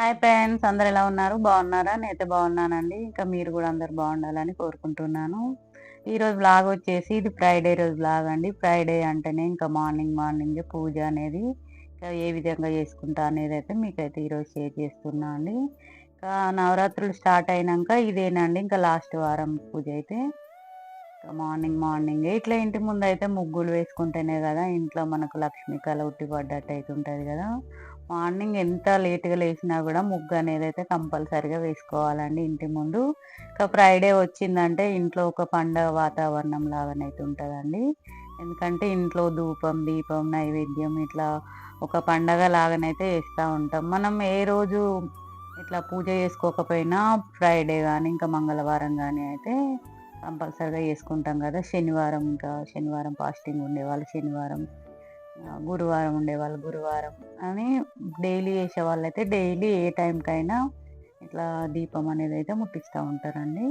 Hi friends అందరు ఎలా ఉన్నారు? బాగున్నారా? నేనైతే బాగున్నానండి. ఇంకా మీరు కూడా అందరు బాగుండాలని కోరుకుంటున్నాను. ఈరోజు బ్లాగ్ వచ్చేసి ఇది ఫ్రైడే రోజు బ్లాగ్ అండి. ఫ్రైడే అంటేనే ఇంకా మార్నింగ్ మార్నింగ్ పూజ అనేది. ఇంకా ఏ విధంగా చేసుకుంటా అనేది అయితే మీకైతే ఈరోజు షేర్ చేస్తున్నా అండి. ఇంకా నవరాత్రులు స్టార్ట్ అయినాక ఇదేనండి. ఇంకా లాస్ట్ వారం పూజ అయితే. ఇంకా మార్నింగ్ మార్నింగ్ ఇట్లా ఇంటి ముందు అయితే ముగ్గులు వేసుకుంటేనే కదా ఇంట్లో మనకు లక్ష్మీ కళ ఉట్టి పడ్డట్టు అయితే ఉంటుంది కదా. మార్నింగ్ ఎంత లేట్గా లేచినా కూడా ముగ్గు అనేది అయితే కంపల్సరిగా వేసుకోవాలండి ఇంటి ముందు. ఇంకా ఫ్రైడే వచ్చిందంటే ఇంట్లో ఒక పండగ వాతావరణం లాగానైతే ఉంటుందండి. ఎందుకంటే ఇంట్లో ధూపం దీపం నైవేద్యం ఇట్లా ఒక పండగ లాగానైతే చేస్తూ ఉంటాం. మనం ఏ రోజు ఇట్లా పూజ చేసుకోకపోయినా ఫ్రైడే కానీ ఇంకా మంగళవారం కానీ అయితే కంపల్సరిగా చేసుకుంటాం కదా. శనివారం ఇంకా శనివారం ఫాస్టింగ్ ఉండేవాళ్ళు శనివారం గురువారం ఉండేవాళ్ళు గురువారం అని డైలీ చేసే వాళ్ళైతే డైలీ ఏ టైంకైనా ఇట్లా దీపం అనేది అయితే ముట్టిస్తూ ఉంటారండి.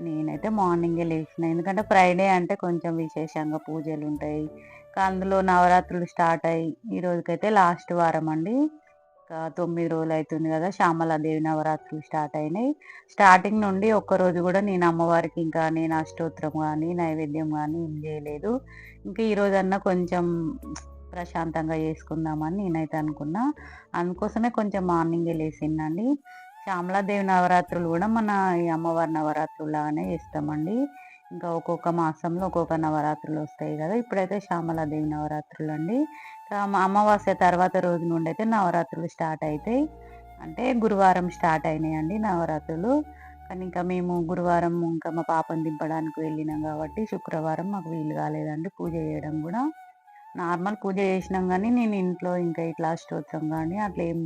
నేనైతే మార్నింగే లేచిన ఎందుకంటే ఫ్రైడే అంటే కొంచెం విశేషంగా పూజలు ఉంటాయి అందులో నవరాత్రులు స్టార్ట్ అయ్యి ఈ రోజుకైతే లాస్ట్ వారం అండి. తొమ్మిది రోజులు అవుతుంది కదా శ్యామలాదేవి నవరాత్రులు స్టార్ట్ అయినాయి. స్టార్టింగ్ నుండి ఒక్కరోజు కూడా నేను అమ్మవారికి ఇంకా నేను అష్టోత్తరం కానీ నైవేద్యం కానీ ఏం చేయలేదు. ఇంకా ఈరోజన్నా కొంచెం ప్రశాంతంగా చేసుకుందామని నేనైతే అనుకున్నా. అందుకోసమే కొంచెం మార్నింగే లేచిందండి శ్యామలాదేవి నవరాత్రులు కూడా మన ఈ అమ్మవారి నవరాత్రులు లాగానే చేస్తామండి. ఇంకా ఒక్కొక్క మాసంలో ఒక్కొక్క నవరాత్రులు వస్తాయి కదా ఇప్పుడైతే శ్యామలాదేవి నవరాత్రులు అండి అమావాస్య తర్వాత రోజు నుండి అయితే నవరాత్రులు స్టార్ట్ అవుతాయి. అంటే గురువారం స్టార్ట్ అయినాయండి నవరాత్రులు. కానీ ఇంకా మేము గురువారం ఇంకా మా పాపను దింపడానికి వెళ్ళినాం కాబట్టి శుక్రవారం మాకు వీలు కాలేదండి పూజ చేయడం కూడా. నార్మల్ పూజ చేసినాం కానీ నేను ఇంట్లో ఇంకా ఇట్లా అష్టోత్రం కానీ అట్లా ఏం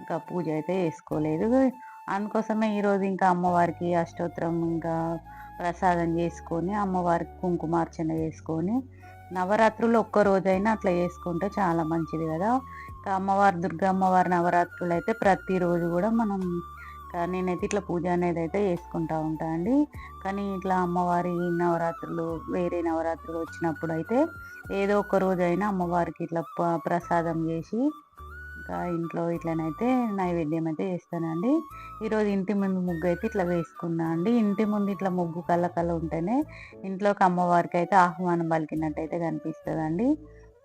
ఇంకా పూజ అయితే చేసుకోలేదు. అందుకోసమే ఈరోజు ఇంకా అమ్మవారికి అష్టోత్రం ఇంకా ప్రసాదం చేసుకొని అమ్మవారికి కుంకుమార్చన చేసుకొని నవరాత్రులు ఒక్కరోజైనా అట్లా చేసుకుంటే చాలా మంచిది కదా. ఇంకా అమ్మవారి దుర్గా అమ్మవారి నవరాత్రులు అయితే ప్రతిరోజు కూడా మనం నేనైతే ఇట్లా పూజ అనేది అయితే చేసుకుంటా ఉంటా అండి. కానీ ఇట్లా అమ్మవారి నవరాత్రులు వేరే నవరాత్రులు వచ్చినప్పుడు అయితే ఏదో ఒక రోజైనా అమ్మవారికి ఇట్లా ప్రసాదం చేసి ఇంకా ఇంట్లో ఇట్లనైతే నైవేద్యం అయితే చేస్తానండి. ఈరోజు ఇంటి ముందు ముగ్గు అయితే ఇట్లా వేసుకున్నా అండి. ఇంటి ముందు ఇట్లా ముగ్గు కళ్ళ కళ్ళ ఉంటేనే ఇంట్లోకి అమ్మవారికి అయితే ఆహ్వానం పలికినట్టు అయితే కనిపిస్తుందండి.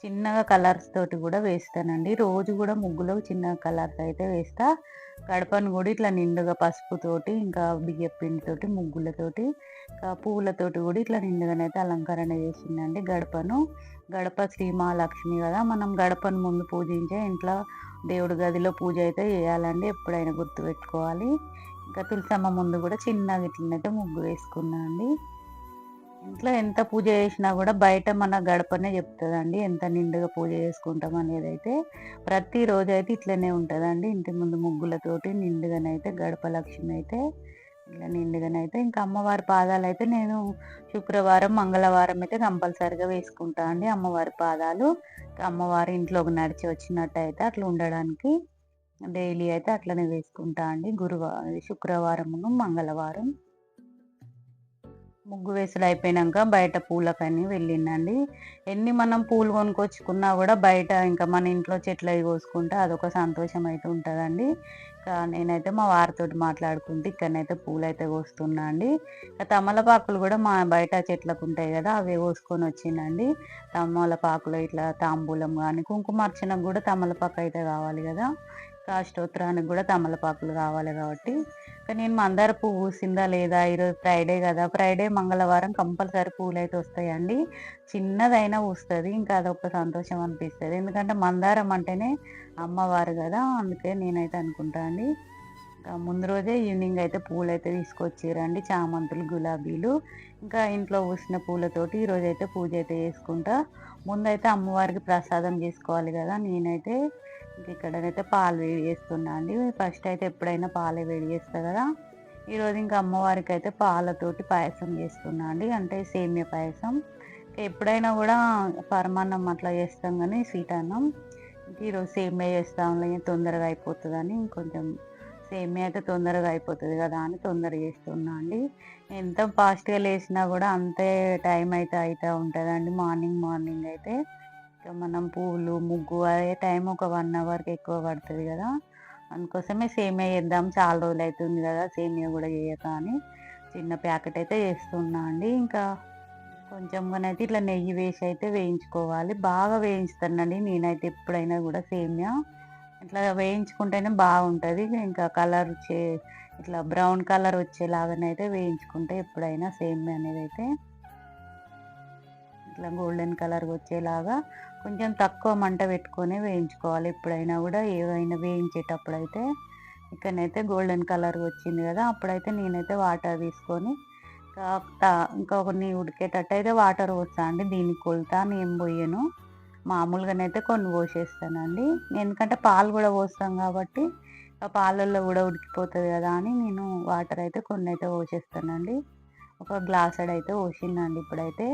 చిన్నగా కలర్స్ తోటి కూడా వేస్తానండి. రోజు కూడా ముగ్గులో చిన్న కలర్స్ అయితే వేస్తా. గడపను కూడా ఇట్లా నిండుగా పసుపుతోటి ఇంకా బియ్య పిండితోటి ముగ్గులతోటి ఇంకా పువ్వులతోటి కూడా ఇట్లా నిండుగానైతే అలంకరణ చేసిందండి గడపను. గడప శ్రీ మహాలక్ష్మి కదా మనం గడపను ముందు పూజించే ఇంట్లో దేవుడి గదిలో పూజ అయితే చేయాలండి ఎప్పుడైనా గుర్తుపెట్టుకోవాలి ఇంకా తులసమ్మ ముందు కూడా చిన్నగా ఇట్లనైతే ముగ్గు వేసుకున్నా అండి. ఇంట్లో ఎంత పూజ చేసినా కూడా బయట మన గడపనే చెప్తుందండి ఎంత నిండుగా పూజ చేసుకుంటాం అనేది అయితే. ప్రతిరోజు అయితే ఇట్లనే ఉంటుందండి ఇంటి ముందు ముగ్గులతోటి నిండుగానైతే గడప లక్ష్మి అయితే ఇట్లా నిండుగానైతే ఇంకా అమ్మవారి పాదాలు అయితే నేను శుక్రవారం మంగళవారం అయితే కంపల్సరిగా వేసుకుంటా అండి అమ్మవారి పాదాలు. అమ్మవారి ఇంట్లోకి నడిచి వచ్చినట్టు అయితే అట్లా ఉండడానికి డైలీ అయితే అట్లనే వేసుకుంటా అండి. గురువారం శుక్రవారమును మంగళవారం. ముగ్గు వేసుడు అయిపోయినాక బయట పూలకని వెళ్ళిందండి. ఎన్ని మనం పూలు కొనుక్కొచ్చుకున్నా కూడా బయట ఇంకా మన ఇంట్లో చెట్లు అవి కోసుకుంటే అదొక సంతోషం అయితే ఉంటుందండి. నేనైతే మా వారితో మాట్లాడుకుంటే ఇక్కడనైతే పూలు అయితే కోస్తున్నా అండి. తమలపాకులు కూడా మా బయట చెట్లకు ఉంటాయి కదా అవి కోసుకొని వచ్చిందండి. తమలపాకులు ఇట్లా తాంబూలం కానీ కుంకుమార్చనకు కూడా తమలపాకు అయితే కావాలి కదా. కాష్టోత్తరానికి కూడా తమలపాకులు కావాలి కాబట్టి. నేను మందార పువ్వు పూసిందా లేదా ఈరోజు ఫ్రైడే కదా. ఫ్రైడే మంగళవారం కంపల్సరీ పూలు అయితే వస్తాయండి. చిన్నదైనా పూస్తుంది ఇంకా అదొక సంతోషం అనిపిస్తుంది. ఎందుకంటే మందారం అంటేనే అమ్మవారు కదా అందుకే నేనైతే అనుకుంటా అండి. ఇంకా ముందు రోజే ఈవినింగ్ అయితే పూలు అయితే తీసుకొచ్చిరండి చామంతులు గులాబీలు. ఇంకా ఇంట్లో పూసిన పూలతోటి ఈరోజు అయితే పూజ అయితే చేసుకుంటా. ముందైతే అమ్మవారికి ప్రసాదం చేసుకోవాలి కదా నేనైతే ఇక్కడనైతే పాలు వేడి చేస్తున్నా అండి. ఫస్ట్ అయితే ఎప్పుడైనా పాలే వేడి చేస్తా కదా ఈరోజు ఇంకా అమ్మవారికి అయితే పాలతోటి పాయసం చేస్తున్నా అండి అంటే సేమియా పాయసం. ఎప్పుడైనా కూడా పరమాన్నం అట్లా చేస్తాం కానీ స్వీట్ అన్నం. ఈరోజు సేమియా చేస్తాంలే తొందరగా అయిపోతుందని కొంచెం సేమియా అయితే తొందరగా అయిపోతుంది కదా అని తొందరగా చేస్తున్నా అండి. ఎంత ఫాస్ట్గా లేచినా కూడా అంతే టైం అయితే అవుతూ ఉంటుందండి మార్నింగ్ మార్నింగ్ అయితే. మనం పూలు ముగ్గు అదే టైం ఒక వన్ అవర్కి ఎక్కువ పడుతుంది కదా. అందుకోసమే సేమియా చేద్దాం చాలా రోజులు అవుతుంది కదా సేమియా కూడా చేయక అని. చిన్న ప్యాకెట్ అయితే చేస్తున్నా అండి ఇంకా కొంచెంగానైతే ఇట్లా నెయ్యి వేసి అయితే వేయించుకోవాలి. బాగా వేయించుతానండి. నేనైతే ఎప్పుడైనా కూడా సేమియా ఇట్లా వేయించుకుంటేనే బాగుంటుంది. ఇంకా కలర్ వచ్చే ఇట్లా బ్రౌన్ కలర్ వచ్చేలాగానైతే వేయించుకుంటే ఎప్పుడైనా సేమియా అనేది అయితే ఇట్లా గోల్డెన్ కలర్ వచ్చేలాగా కొంచెం తక్కువ మంట పెట్టుకొని వేయించుకోవాలి. ఎప్పుడైనా కూడా ఏవైనా వేయించేటప్పుడు అయితే ఇక్కడనైతే గోల్డెన్ కలర్ వచ్చింది కదా అప్పుడైతే నేనైతే వాటర్ తీసుకొని ఇంకా కొన్ని ఉడికేటట్టు అయితే వాటర్ పోస్తా అండి. దీనికి కొలుతా నేను పోయాను. మామూలుగానైతే కొన్ని పోసేస్తానండి. ఎందుకంటే పాలు కూడా పోస్తాం కాబట్టి పాలల్లో కూడా ఉడికిపోతుంది కదా అని నేను వాటర్ అయితే కొన్ని అయితే పోసేస్తానండి. ఒక గ్లాస్ అయితే పోసిందండి ఇప్పుడైతే.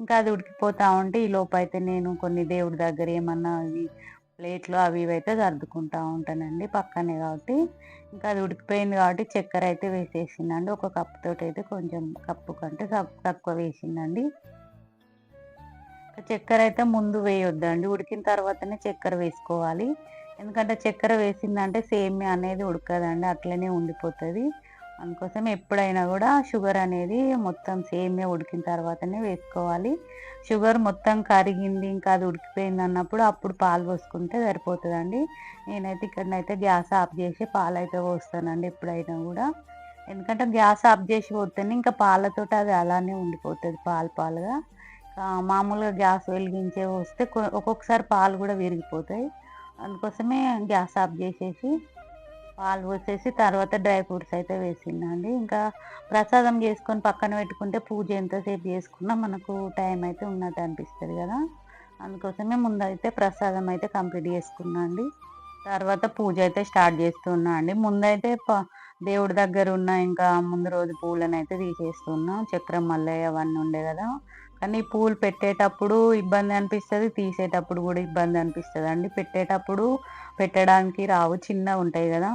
ఇంకా అది ఉడికిపోతా ఉంటే ఈ లోపు అయితే నేను కొన్ని దేవుడి దగ్గర ఏమన్నా అది ప్లేట్లు అవి ఇవి అయితే సర్దుకుంటా ఉంటానండి పక్కనే కాబట్టి. ఇంకా అది ఉడికిపోయింది కాబట్టి చక్కెర అయితే వేసేసిందండి. ఒక కప్పు తోటి అయితే కొంచెం కప్పు కంటే తక్కువ వేసిందండి. చక్కెర అయితే ముందు వేయొద్దండి. ఉడికిన తర్వాతనే చక్కెర వేసుకోవాలి. ఎందుకంటే చక్కెర వేసిందంటే సేమియా అనేది ఉడకదండి. అట్లనే ఉండిపోతుంది. అందుకోసం ఎప్పుడైనా కూడా షుగర్ అనేది మొత్తం సేమియా ఉడికిన తర్వాతనే వేసుకోవాలి. షుగర్ మొత్తం కరిగింది ఇంకా అది ఉడికిపోయింది అన్నప్పుడు అప్పుడు పాలు పోసుకుంటే సరిపోతుందండి. నేనైతే ఇక్కడనైతే గ్యాస్ ఆఫ్ చేసి పాలు అయితే పోస్తానండి ఎప్పుడైనా కూడా. ఎందుకంటే గ్యాస్ ఆఫ్ చేసి పోతేనే ఇంకా పాలతోటి అది అలానే ఉండిపోతుంది పాలు పాలుగా. మామూలుగా గ్యాస్ వెలిగించే వస్తే ఒక్కొక్కసారి పాలు కూడా విరిగిపోతాయి. అందుకోసమే గ్యాస్ ఆఫ్ చేసేసి పాలు పోసేసి తర్వాత డ్రై ఫ్రూట్స్ అయితే వేసిందండి. ఇంకా ప్రసాదం చేసుకొని పక్కన పెట్టుకుంటే పూజ ఎంతసేపు చేసుకున్నా మనకు టైం అయితే ఉన్నట్టు అనిపిస్తుంది కదా. అందుకోసమే ముందైతే ప్రసాదం అయితే కంప్లీట్ చేసుకున్నా అండి. తర్వాత పూజ అయితే స్టార్ట్ చేస్తున్నా అండి. ముందైతే దేవుడి దగ్గర ఉన్న ఇంకా ముందు రోజు పూలను అయితే తీసేస్తున్నా. చక్రం మల్లయ్య అవన్నీ ఉండే కదా. కానీ పూలు పెట్టేటప్పుడు ఇబ్బంది అనిపిస్తుంది తీసేటప్పుడు కూడా ఇబ్బంది అనిపిస్తుంది అండి. పెట్టేటప్పుడు పెట్టడానికి రావు చిన్నగా ఉంటాయి కదా.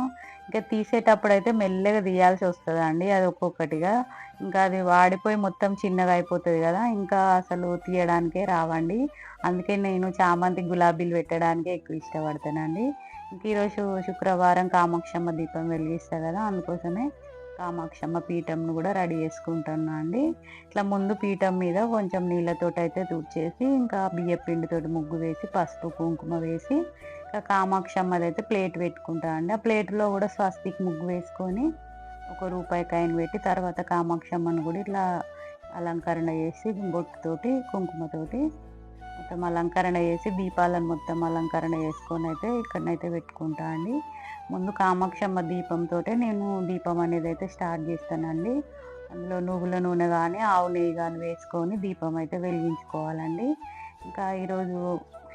ఇంకా తీసేటప్పుడు అయితే మెల్లగా తీయాల్సి వస్తుంది అండి అది ఒక్కొక్కటిగా. ఇంకా అది వాడిపోయి మొత్తం చిన్నగా అయిపోతుంది కదా ఇంకా అసలు తీయడానికే రావండి. అందుకే నేను చామంతి గులాబీలు పెట్టడానికే ఎక్కువ ఇష్టపడతానండి. ఇంక ఈరోజు శుక్రవారం కామాక్షమ్మ దీపం వెలిగిస్తా కదా అందుకోసమే కామాక్షమ్మ పీఠంను కూడా రెడీ చేసుకుంటున్నా అండి. ఇట్లా ముందు పీఠం మీద కొంచెం నీళ్ళతోటి అయితే తుడిచేసి ఇంకా బియ్య పిండితోటి ముగ్గు వేసి పసుపు కుంకుమ వేసి ఇంకా కామాక్షమ్మది అయితే ప్లేట్ పెట్టుకుంటా అండి. ఆ ప్లేట్లో కూడా స్వస్తికి ముగ్గు వేసుకొని ఒక రూపాయి కాయిన్ పెట్టి తర్వాత కామాక్షమ్మను కూడా ఇట్లా అలంకరణ చేసి బొట్టుతోటి కుంకుమతోటి మొత్తం అలంకరణ చేసి దీపాలను మొత్తం అలంకరణ చేసుకొని అయితే ఇక్కడనైతే పెట్టుకుంటా అండి. ముందు కామాక్షమ్మ దీపంతో నేను దీపం అనేది అయితే స్టార్ట్ చేస్తానండి. అందులో నువ్వుల నూనె కానీ ఆవు నెయ్యి కానీ వేసుకొని దీపం అయితే వెలిగించుకోవాలండి. ఇంకా ఈరోజు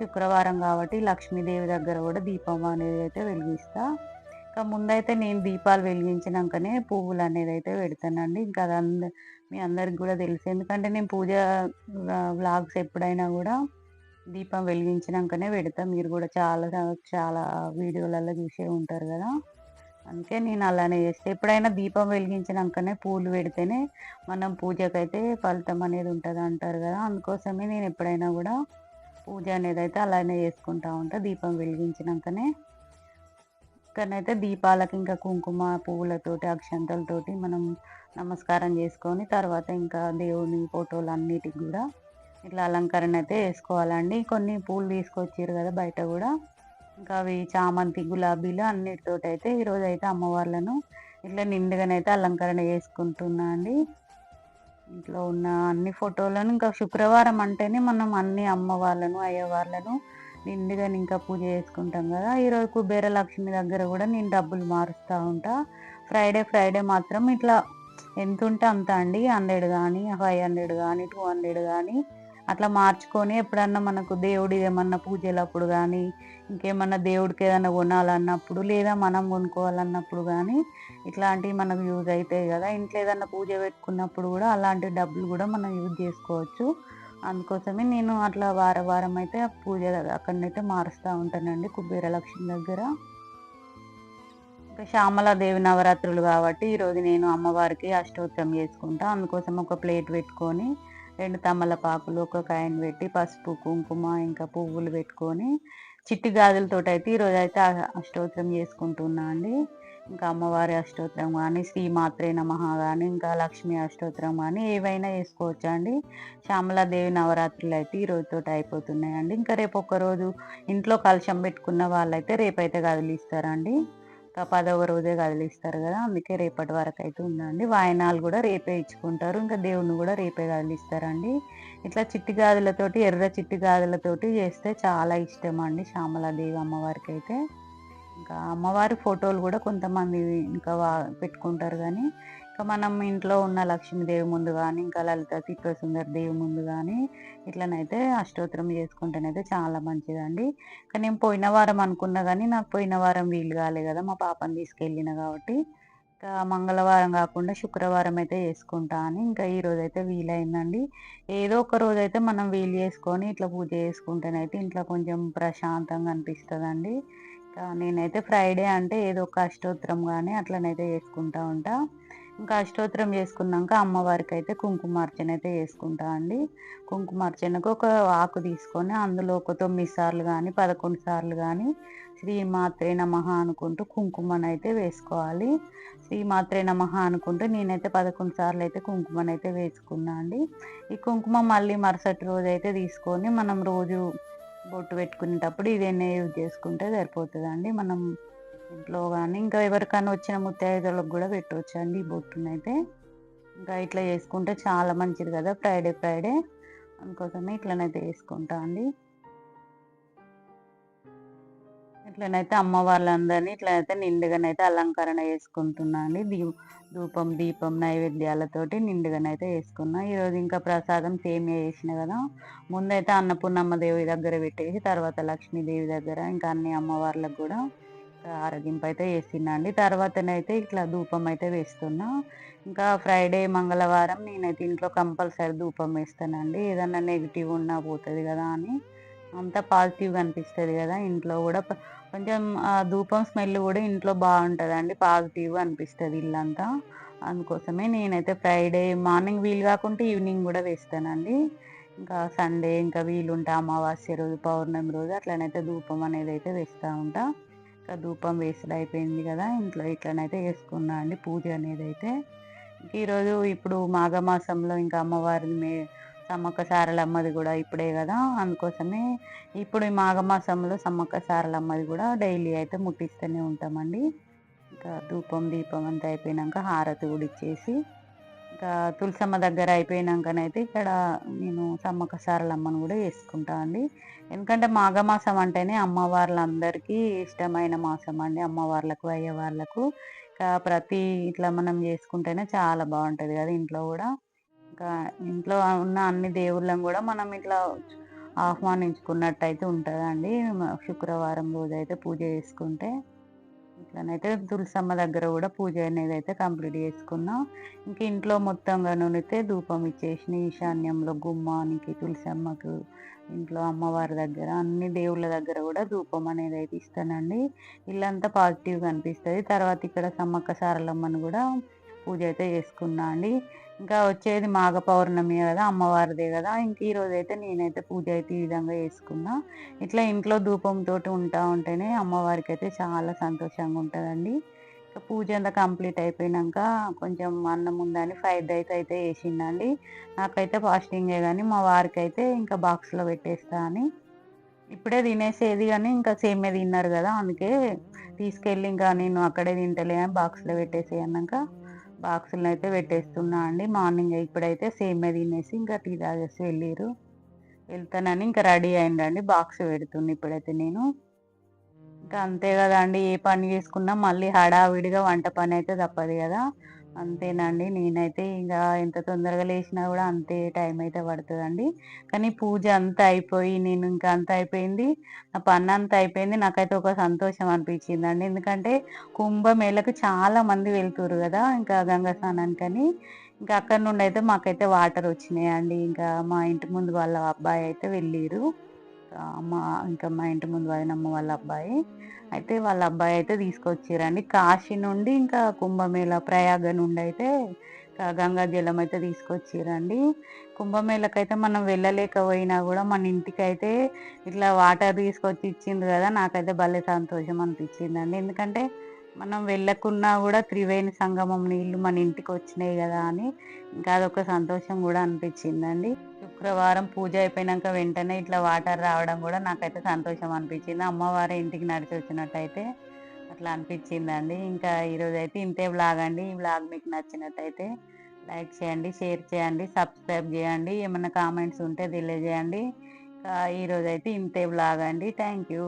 శుక్రవారం కాబట్టి లక్ష్మీదేవి దగ్గర కూడా దీపం అనేది అయితే వెలిగిస్తా. ఇంకా ముందైతే నేను దీపాలు వెలిగించినాకనే పువ్వులు అనేది అయితే పెడతానండి. ఇంకా అది మీ అందరికి కూడా తెలుసు. ఎందుకంటే నేను పూజ వ్లాగ్స్ ఎప్పుడైనా కూడా దీపం వెలిగించినాకనే పెడతా. మీరు కూడా చాలా చాలా వీడియోలలో చూసే ఉంటారు కదా. అందుకే నేను అలానే చేస్తే. ఎప్పుడైనా దీపం వెలిగించినాకనే పూలు పెడితేనే మనం పూజకైతే ఫలితం అనేది ఉంటుంది అంటారు కదా. అందుకోసమే నేను ఎప్పుడైనా కూడా పూజ అనేది అయితే అలానే చేసుకుంటా ఉంటా. దీపం వెలిగించినాకనే. ఇక్కడనైతే దీపాలకి ఇంకా కుంకుమ పువ్వులతోటి అక్షంతలతోటి మనం నమస్కారం చేసుకొని తర్వాత ఇంకా దేవుని ఫోటోలు అన్నిటికి కూడా ఇట్లా అలంకరణ అయితే వేసుకోవాలండి. కొన్ని పూలు తీసుకొచ్చారు కదా బయట కూడా. ఇంకా అవి చామంతి గులాబీలు అన్నిటితోటి అయితే ఈరోజు అయితే అమ్మవార్లను ఇట్లా నిండుగానైతే అలంకరణ చేసుకుంటున్నా అండి. ఇంట్లో ఉన్న అన్ని ఫోటోలను ఇంకా శుక్రవారం అంటేనే మనం అన్ని అమ్మవార్లను అయ్యవార్లను నిండుగా ఇంకా పూజ చేసుకుంటాం కదా. ఈరోజు కుబేరలక్ష్మి దగ్గర కూడా నేను డబ్బులు మారుస్తూ ఉంటా. ఫ్రైడే ఫ్రైడే మాత్రం ఇట్లా ఎంత ఉంటే అంత అండి. హండ్రెడ్ కానీ ఫైవ్ హండ్రెడ్ కానీ టూ హండ్రెడ్ కానీ అట్లా మార్చుకొని ఎప్పుడన్నా మనకు దేవుడి ఏమన్నా పూజలప్పుడు కానీ ఇంకేమన్నా దేవుడికి ఏదైనా కొనాలన్నప్పుడు లేదా మనం కొనుక్కోవాలన్నప్పుడు కానీ ఇట్లాంటివి మనకు యూజ్ అవుతాయి కదా. ఇంట్లో ఏదన్నా పూజ పెట్టుకున్నప్పుడు కూడా అలాంటి డబ్బులు కూడా మనం యూజ్ చేసుకోవచ్చు. అందుకోసమే నేను అట్లా వారం వారం అయితే పూజ అక్కడనైతే మారుస్తూ ఉంటానండి కుబేరలక్ష్మి దగ్గర. ఇంకా శ్యామలాదేవి నవరాత్రులు కాబట్టి ఈరోజు నేను అమ్మవారికి అష్టోత్తరం చేసుకుంటా. అందుకోసం ఒక ప్లేట్ పెట్టుకొని రెండు తమలపాకులు ఒక కాయను పెట్టి పసుపు కుంకుమ ఇంకా పువ్వులు పెట్టుకొని చిట్టి గాజులతో అయితే ఈరోజు అయితే అష్టోత్తరం చేసుకుంటున్నా అండి. ఇంకా అమ్మవారి అష్టోత్తరం కానీ శ్రీమాత్రే నమ కానీ ఇంకా లక్ష్మీ అష్టోత్తరం కానీ ఏవైనా చేసుకోవచ్చు అండి. శ్యామలాదేవి నవరాత్రులు అయితే ఈ రోజుతో అయిపోతున్నాయండి. ఇంకా రేపు ఒక్కరోజు ఇంట్లో కలశం పెట్టుకున్న వాళ్ళైతే రేపైతే కదిలిస్తారండి పదవ రోజే కదిలిస్తారు కదా అందుకే రేపటి వరకు అయితే ఉందండి. వాయనాలు కూడా రేపే ఇచ్చుకుంటారు. ఇంకా దేవుణ్ణి కూడా రేపే కదిలిస్తారండి. ఇట్లా చిట్టి గాజులతోటి ఎర్ర చిట్టి గాజులతోటి చేస్తే చాలా ఇష్టం అండి శ్యామలాదేవి అమ్మవారికి అయితే. ఇంకా అమ్మవారి ఫోటోలు కూడా కొంతమంది ఇంకా పెట్టుకుంటారు కానీ మనం ఇంట్లో ఉన్న లక్ష్మీదేవి ముందు కానీ ఇంకా లలిత సుందర దేవి ముందు కానీ ఇట్లనైతే అష్టోత్తరం చేసుకుంటేనైతే చాలా మంచిదండి. కానీ నేను పోయిన వారం అనుకున్నా కానీ నాకు పోయిన వారం వీలు కాలే కదా మా పాపని తీసుకెళ్ళిన కాబట్టి. ఇంకా మంగళవారం కాకుండా శుక్రవారం అయితే చేసుకుంటా అని ఇంకా ఈ రోజు అయితే వీలైందండి. ఏదో ఒక రోజు అయితే మనం వీలు చేసుకొని ఇట్లా పూజ చేసుకుంటేనైతే ఇంట్లో కొంచెం ప్రశాంతంగా అనిపిస్తుందండి. నేనైతే ఫ్రైడే అంటే ఏదో ఒక అష్టోత్తరం కానీ అట్లనైతే చేసుకుంటా ఉంటా. ఇంకా అష్టోత్తరం చేసుకున్నాక అమ్మవారికి అయితే కుంకుమార్చన అయితే చేసుకుంటా అండి. కుంకుమార్చనకు ఒక ఆకు తీసుకొని అందులో ఒక తొమ్మిది సార్లు కానీ పదకొండు సార్లు కానీ శ్రీమాత్రే నమః అనుకుంటూ కుంకుమను అయితే వేసుకోవాలి. శ్రీమాత్రే నమః అనుకుంటూ నేనైతే పదకొండు సార్లు అయితే కుంకుమను అయితే వేసుకున్నా అండి. ఈ కుంకుమ మళ్ళీ మరుసటి రోజు అయితే తీసుకొని మనం రోజు బొట్టు పెట్టుకునేటప్పుడు ఇదేనే యూజ్ చేసుకుంటే సరిపోతుందండి. మనం ఇంట్లో కానీ ఇంకా ఎవరికైనా వచ్చిన ముత్తైదులకు కూడా పెట్టవచ్చు అండి ఈ బొట్టునైతే ఇంకా ఇట్లా చేసుకుంటే చాలా మంచిది కదా ఫ్రైడే ఫ్రైడే. అందుకోసమే ఇట్లనైతే వేసుకుంటా అండి. ఇట్లనైతే అమ్మ వాళ్ళందరినీ ఇట్లనైతే నిండుగానైతే అలంకరణ చేసుకుంటున్నా అండి. దీ ధూపం దీపం నైవేద్యాలతోటి నిండుగానైతే వేసుకున్నా ఈరోజు ఇంకా ప్రసాదం సేమియా చేసిన కదా. ముందైతే అన్నపూర్ణమ్మ దేవి దగ్గర పెట్టేసి తర్వాత లక్ష్మీదేవి దగ్గర ఇంకా అన్ని అమ్మవార్లకు కూడా ఆరగింపు అయితే వేస్తున్నా అండి తర్వాతనైతే ఇట్లా ధూపం అయితే వేస్తున్నా. ఇంకా ఫ్రైడే మంగళవారం నేనైతే ఇంట్లో కంపల్సరీ ధూపం వేస్తానండి. ఏదన్నా నెగిటివ్ ఉన్నా పోతుంది కదా అని. అంతా పాజిటివ్గా అనిపిస్తుంది కదా ఇంట్లో కూడా. కొంచెం ధూపం స్మెల్ కూడా ఇంట్లో బాగుంటుందండి. పాజిటివ్గా అనిపిస్తుంది ఇల్లంతా. అందుకోసమే నేనైతే ఫ్రైడే మార్నింగ్ వీలు కాకుంటే ఈవినింగ్ కూడా వేస్తానండి. ఇంకా సండే ఇంకా వీలుంటే అమావాస్య రోజు పౌర్ణమి రోజు అట్లనైతే ధూపం అనేది అయితే వేస్తూ ఉంటా. ఇంకా ధూపం వేసుడు అయిపోయింది కదా ఇంట్లో ఇట్లనైతే వేసుకున్నా అండి పూజ అనేది అయితే ఈరోజు ఇప్పుడు మాఘమాసంలో ఇంకా అమ్మవారిని మే సమ్మక్క సారలమ్మది కూడా ఇప్పుడే కదా అందుకోసమే ఇప్పుడు ఈ మాఘమాసంలో సమ్మక్క సారలమ్మది కూడా డైలీ అయితే ముట్టిస్తూనే ఉంటామండి. ఇంకా ధూపం దీపం అంతా అయిపోయినాక హారతి కూడా ఇచ్చేసి ఇంకా తులసమ్మ దగ్గర అయిపోయినాకనైతే ఇక్కడ నేను సమ్మక సారలమ్మను కూడా వేసుకుంటా అండి. ఎందుకంటే మాఘమాసం అంటేనే అమ్మవార్లందరికీ ఇష్టమైన మాసం అండి. అమ్మవార్లకు అయ్యవార్లకు. ఇంకా ప్రతి ఇట్లా మనం చేసుకుంటేనే చాలా బాగుంటుంది కదా ఇంట్లో కూడా. ఇంకా ఇంట్లో ఉన్న అన్ని దేవుళ్ళని కూడా మనం ఇట్లా ఆహ్వానించుకున్నట్టయితే ఉంటుందండి. శుక్రవారం రోజు అయితే పూజ చేసుకుంటే. ఇట్లనైతే తులసమ్మ దగ్గర కూడా పూజ అనేది అయితే కంప్లీట్ చేసుకున్నాం. ఇంక ఇంట్లో మొత్తంగా నూనెతే ధూపం ఇచ్చేసిన ఈశాన్యంలో గుమ్మానికి తులసమ్మకు ఇంట్లో అమ్మవారి దగ్గర అన్ని దేవుళ్ళ దగ్గర కూడా ధూపం అనేది అయితే ఇస్తానండి. ఇల్లంతా పాజిటివ్గా అనిపిస్తుంది. తర్వాత ఇక్కడ సమ్మక్క సారలమ్మను కూడా పూజ అయితే చేసుకున్నా అండి. ఇంకా వచ్చేది మాఘ పౌర్ణమి కదా అమ్మవారిదే కదా. ఇంక ఈరోజు అయితే నేనైతే పూజ అయితే ఈ విధంగా చేసుకున్నా. ఇట్లా ఇంట్లో ధూపంతో ఉంటా ఉంటేనే అమ్మవారికి అయితే చాలా సంతోషంగా ఉంటుందండి. ఇంకా పూజ అంతా కంప్లీట్ అయిపోయినాక కొంచెం అన్నం ఉందని ఫ్రైడ్ రైస్ అయితే వేసిందండి నాకైతే ఫాస్టింగే కానీ మా వారికి అయితే ఇంకా బాక్స్లో పెట్టేస్తా అని. ఇప్పుడే తినేసేది కానీ ఇంకా సేమే తిన్నారు కదా అందుకే తీసుకెళ్ళి ఇంకా నేను అక్కడే తింటలే అని బాక్స్లో పెట్టేసి అన్నాక బాక్సులను అయితే పెట్టేస్తున్నా అండి. మార్నింగ్ ఇప్పుడైతే సేమే తినేసి ఇంకా టీ తాగేసి వెళ్ళిరు వెళ్తానని ఇంకా రెడీ అయిందండి. బాక్స్ పెడుతుంది ఇప్పుడైతే నేను. ఇంకా అంతే కదా అండి. ఏ పని చేసుకున్నా మళ్ళీ హడావిడిగా వంట పని అయితే తప్పదు కదా. అంతేనండి. నేనైతే ఇంకా ఎంత తొందరగా లేచినా కూడా అంతే టైం అయితే పడుతుందండి. కానీ పూజ అంతా అయిపోయి నేను ఇంకా అంత అయిపోయింది నా పని అంతా అయిపోయింది నాకైతే ఒక సంతోషం అనిపించింది అండి ఎందుకంటే కుంభమేళకు చాలా మంది వెళ్తురు కదా ఇంకా గంగా స్నానానికని. ఇంకా అక్కడ నుండి అయితే మాకైతే వాటర్ వచ్చినాయండి. ఇంకా మా ఇంటి ముందు వాళ్ళ అబ్బాయి అయితే వెళ్ళిరు మా ఇంకా మా ఇంటి ముందు వదినమ్మ వాళ్ళ అబ్బాయి. అయితే వాళ్ళ అబ్బాయి అయితే తీసుకొచ్చారండి. కాశీ నుండి ఇంకా కుంభమేళ ప్రయాగ నుండి అయితే గంగా జలం అయితే తీసుకొచ్చిరండి. కుంభమేళకైతే మనం వెళ్ళలేకపోయినా కూడా మన ఇంటికైతే ఇట్లా వాటర్ తీసుకొచ్చి ఇచ్చింది కదా నాకైతే భలే సంతోషం అనిపించిందండి. ఎందుకంటే మనం వెళ్ళకున్నా కూడా త్రివేణి సంగమం నీళ్ళు మన ఇంటికి వచ్చినాయి కదా అని ఇంకా అదొక సంతోషం కూడా అనిపించిందండి. శుక్రవారం పూజ అయిపోయినాక వెంటనే ఇట్లా వాటర్ రావడం కూడా నాకైతే సంతోషం అనిపించింది. అమ్మవారి ఇంటికి నడిచి వచ్చినట్టయితే అట్లా అనిపించిందండి. ఇంకా ఈరోజు అయితే ఇంతే బ్లాగ్ అండి. ఈ బ్లాగ్ మీకు నచ్చినట్టయితే లైక్ చేయండి షేర్ చేయండి సబ్స్క్రైబ్ చేయండి. ఏమైనా కామెంట్స్ ఉంటే తెలియజేయండి. ఈరోజు అయితే ఇంతే బ్లాగ్ అండి. Thank you.